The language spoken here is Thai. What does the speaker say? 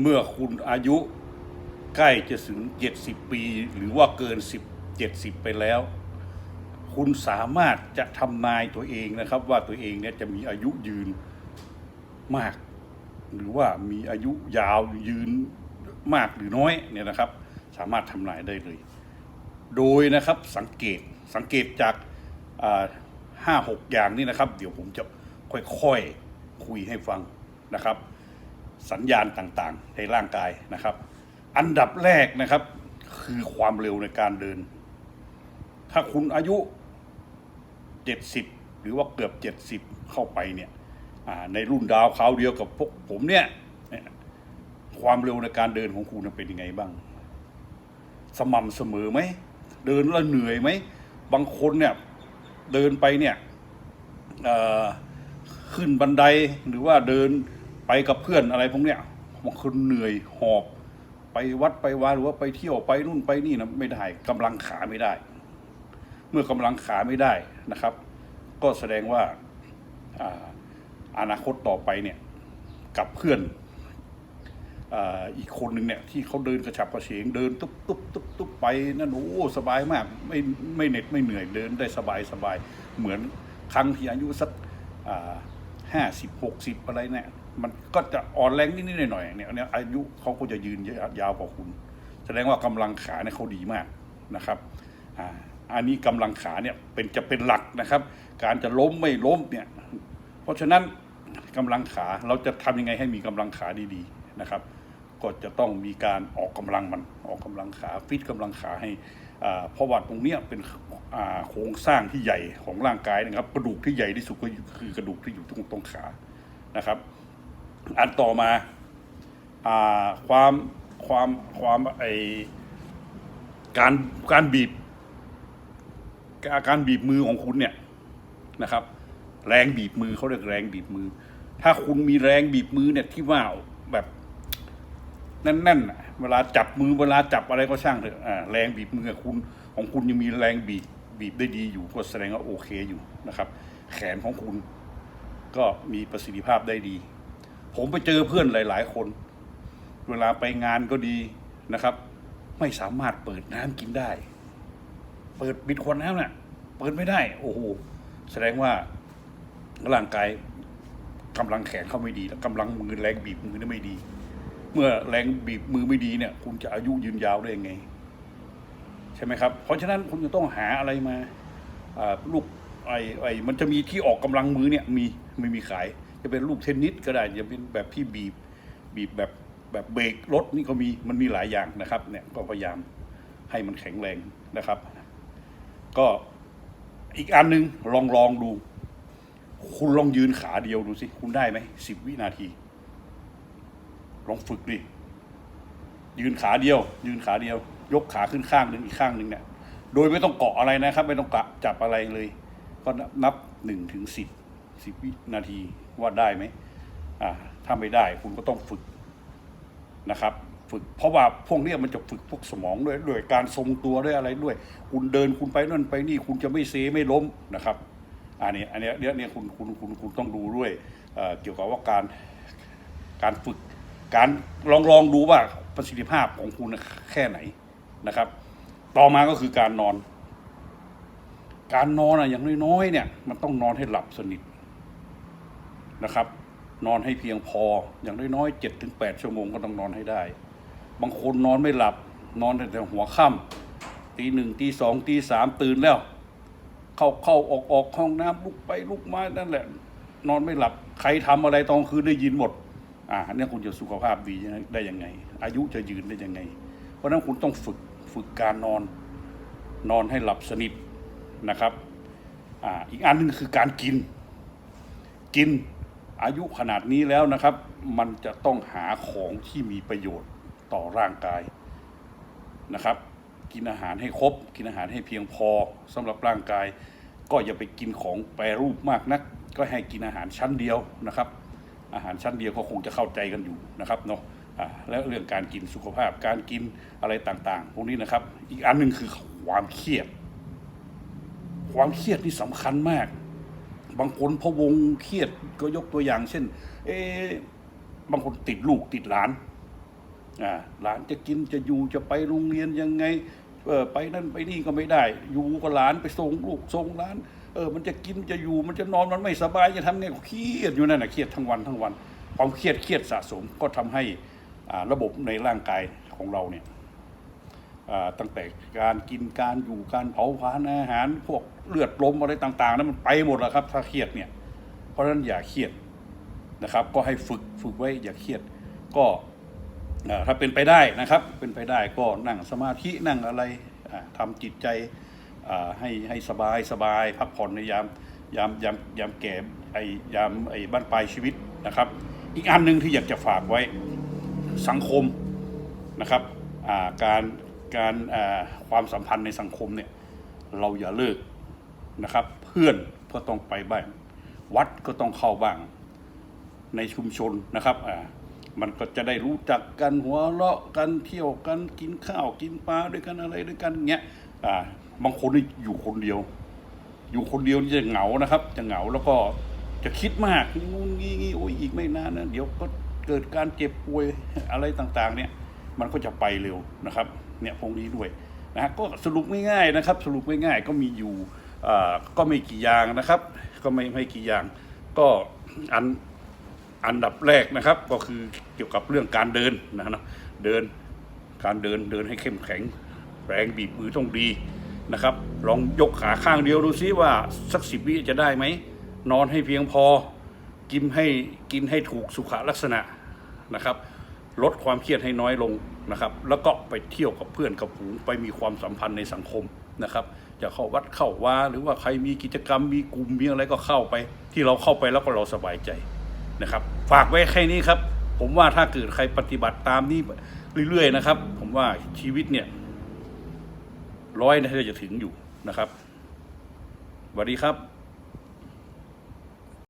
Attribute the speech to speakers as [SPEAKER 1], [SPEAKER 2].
[SPEAKER 1] เมื่อคุณอายุใกล้จะถึง 70 ปี หรือว่าเกิน 10 70 ไปแล้ว คุณสามารถจะทำนายตัวเองนะครับ ว่าตัวเองเนี่ยจะมีอายุยืนมาก หรือว่ามีอายุยาวยืนมากหรือน้อยเนี่ยนะครับ สามารถทำนายได้เลย โดยนะครับสังเกตสังเกตจากห้าหกอย่างนี้นะครับ เดี๋ยวผมจะค่อยๆคุยให้ฟังนะครับ สัญญาณต่างๆ ในร่างกายนะครับ อันดับแรกนะครับ คือความเร็วในการเดิน ถ้าคุณอายุ 70 หรือว่าเกือบ 70 เข้าไปเนี่ยในรุ่นดาวเขาเดียวกับพวกผมเนี่ยความเร็วในการเดินของคุณเป็นยังไงบ้าง สม่ำเสมอไหม เดินแล้วเหนื่อยไหม บางคนเนี่ยเดินไปเนี่ยขึ้นบันไดหรือว่าเดิน ไปกับเพื่อนอะไรพวกเนี้ยบางคนเหนื่อยหอบ ไปวัดไปวาหรือว่าไปเที่ยวไปนู่นไปนี่นะไม่ได้กำลังขาไม่ได้ เมื่อกำลังขาไม่ได้นะครับ ก็แสดงว่าอาอนาคตต่อไปเนี่ยกับเพื่อนอีกคนหนึ่งเนี่ยที่เขาเดินกระฉับกระเฉงเดินตุ๊บตุ๊บตุ๊บตุ๊บไปนั่นโอ้สบายมากไม่ไม่เหน็ดไม่เหนื่อยเดินได้สบายสบายเหมือนครั้งที่อายุสักห้าสิบหกสิบอะไรเนี่ย มันก็จะอ่อนแรงนิดๆหน่อยๆเนี่ยเนี่ยอายุเขาก็จะยืนยาวกว่าคุณ แสดงว่ากำลังขาเนี่ยเขาดีมากนะครับอ่าอันนี้กำลังขาเนี่ยเป็นจะเป็นหลักนะครับ การจะล้มไม่ล้มเนี่ยเพราะฉะนั้นกำลังขาเราจะทำยังไงให้มีกำลังขาดีๆนะครับ ก็จะต้องมีการออกกำลังมันออกกำลังขาฟิตกำลังขาให้อ่าเพราะว่าตรงเนี้ยเป็นอ่าโครงสร้างที่ใหญ่ของร่างกายนะครับ กระดูกที่ใหญ่ที่สุดก็คือกระดูกที่อยู่ตรงตรงขานะครับ อันต่อมาอความความความไอการการบีบการบีบมือของคุณเนี่ยนะครับ แรงบีบมือเขาเรียกแรงบีบมือ ถ้าคุณมีแรงบีบมือเนี่ยที่ว่าแบบแน่นๆเวลาจับมือเวลาจับอะไรก็ช่างเถอะแรงบีบมือคุณของคุณยังมีแรงบีบบีบได้ดีอยู่ก็แสดงว่าโอเคอยู่นะครับ แขนของคุณก็มีประสิทธิภาพได้ดี ผมไปเจอเพื่อนหลาย ๆ คน เวลาไปงานก็ดีนะครับ ไม่สามารถเปิดน้ำกินได้ เปิดปิดขวดน้ำน่ะเปิดไม่ได้ โอ้โหแสดงว่าร่างกายกำลังแขนเข้าไม่ดีแล้วกำลังมือแรงบีบมือนี่ไม่ดี เมื่อแรงบีบมือไม่ดีเนี่ย คุณจะอายุยืนยาวได้ยังไง ใช่ไหมครับ เพราะฉะนั้นคุณจะต้องหาอะไรมาอ่าลูกไอ้ไอ้มันจะมีที่ออกกำลังมือเนี่ยมีไม่มีขาย จะเป็นลูกเทนนิสก็ได้จะเป็นแบบที่บีบบีบแบบแบบเบรกรถนี่ก็มีมันมีหลายอย่างนะครับเนี่ยก็พยายามให้มันแข็งแรงนะครับ ก็อีกอันหนึ่งลองลองดู คุณลองยืนขาเดียวดูสิ คุณได้ไหมสิบวินาที ลองฝึกดิยืนขาเดียว ยืนขาเดียว ยกขาขึ้นข้างหนึ่งอีกข้างหนึ่งเนี่ย โดยไม่ต้องเกาะอะไรนะครับ ไม่ต้องกะจับอะไรเลย ก็นับหนึ่งถึงสิบ สิบวินาทีว่าได้ไหมถ้าไม่ได้คุณก็ต้องฝึกนะครับ ฝึกเพราะว่าพวกเนี้มันจะฝึกพวกสมองด้วยด้วยการทรงตัวด้วยอะไรด้วย คุณเดินคุณไปนั่นไปนี่คุณจะไม่เซไม่ล้มนะครับอันนี้อันนี้เนี้ยเนี่ยคุณคุณคุณคุณต้องดูด้วยเเกี่ยวกับว่าการการฝึกการลองลองดูว่าประสิทธิภาพของคุณแค่ไหนนะครับ ต่อมาก็คือการนอน การนอนอะอย่างน้อยๆเนี่ย มันต้องนอนให้หลับสนิท นะครับ นอนให้เพียงพออย่างน้อยๆเจ็ดถึงแปดชั่วโมงก็ต้องนอนให้ได้ บางคนนอนไม่หลับ นอนแต่หัวค่ำตีหนึ่งตีสองตีสามตื่นแล้ว เข้าเข้าออกออกห้องน้ำลุกไปลุกมานั่นแหละ นอนไม่หลับใครทำอะไรตอนคืนได้ยินหมดอ่าเนี่ยคุณจะสุขภาพดีได้ยังไง อายุจะยืนได้ยังไง เพราะนั้นคุณต้องฝึกฝึกการนอน นอนให้หลับสนิทนะครับอ่าอีกอันหนึงคือการกิน กิน อายุขนาดนี้แล้วนะครับ มันจะต้องหาของที่มีประโยชน์ต่อร่างกายนะครับ กินอาหารให้ครบ กินอาหารให้เพียงพอสำหรับร่างกาย ก็อย่าไปกินของแปรรูปมากนัก ก็ให้กินอาหารชั้นเดียวนะครับ อาหารชั้นเดียวก็คงจะเข้าใจกันอยู่นะครับเนาะอ่าแล้วเรื่องการกินสุขภาพการกินอะไรต่างๆ พวกนี้นะครับ อีกอันหนึ่งคือความเครียด ความเครียดนี่สำคัญมาก บางคนพะวงเครียดก็ยกตัวอย่าง เช่น เอะบางคนติดลูกติดหลานอ่าหลานจะกินจะอยู่จะไปโรงเรียนยังไงเออไปนั่นไปนี่ก็ไม่ได้ อยู่กับหลานไปส่งลูกส่งหลาน เออ มันจะกินจะอยู่มันจะนอนมันไม่สบายจะทำไงก็เครียดอยู่นั่นนะเครียดทั้งวันทั้งวัน ความเครียดเครียดสะสมก็ทำให้อ่าระบบในร่างกายของเราเนี่ย ตั้งแต่การกินการอยู่การเผาผลาญอาหารพวกเลือดลมอะไรต่างๆนั้นมันไปหมดแล้วครับ ถ้าเครียดเนี่ยเพราะฉะนั้นอย่าเครียดนะครับ ก็ให้ฝึกฝึกไว้อย่าเครียดก็ถ้าเป็นไปได้นะครับ เป็นไปได้ก็นั่งสมาธินั่งอะไรอ่าทำจิตใจให้ให้สบายสบายพักผ่อนในยามยามยามยามแก่ไอยามไอบ้านปลายชีวิตนะครับ อีกอันหนึ่งที่อยากจะฝากไว้สังคมนะครับการ การความสัมพันธ์ในสังคมเนี่ยเราอย่าเลิกนะครับ เพื่อนก็ต้องไปบ้าง วัดก็ต้องเข้าบ้าง ในชุมชนนะครับอ่ามันก็จะได้รู้จักกันหัวเราะกันเที่ยวกันกินข้าวกินปลาด้วยกันอะไรด้วยกันเงี้ยอ่าบางคนนี่อยู่คนเดียว อยู่คนเดียวนี่จะเหงานะครับ จะเหงาแล้วก็จะคิดมากงูนงี้งี้โอ้ยอีกไม่นานนะเดี๋ยวก็เกิดการเจ็บป่วยอะไรต่าง ๆ เนี่ย มันก็จะไปเร็วนะครับเนี่ยพวกนี้ด้วยนะฮะก็สรุปง่ายๆนะครับ สรุปง่ายๆก็มีอยู่ก็ไม่กี่อย่างนะครับ ก็ไม่ไม่กี่อย่าง ก็อันอันดับแรกนะครับ ก็คือเกี่ยวกับเรื่องการเดินนะนะเดินการเดินเดินให้เข้มแข็ง แรงบีบมือต้องดีนะครับ ลองยกขาข้างเดียวดูซิว่าสักสิบวิจะได้ไหมนอนให้เพียงพอกินให้กินให้ถูกสุขลักษณะนะครับ ลดความเครียดให้น้อยลงนะครับ แล้วก็ไปเที่ยวกับเพื่อนกับฝูงไปมีความสัมพันธ์ในสังคมนะครับจะเข้าวัดเข้าวาหรือว่าใครมีกิจกรรมมีกลุ่มมีอะไรก็เข้าไป ที่เราเข้าไปแล้วก็เราสบายใจนะครับ ฝากไว้แค่นี้ครับ ผมว่าถ้าเกิดใครปฏิบัติตามนี้เรื่อยๆนะครับ ผมว่าชีวิตเนี่ยร้อยน่าจะถึงอยู่นะครับสวัสดีครับ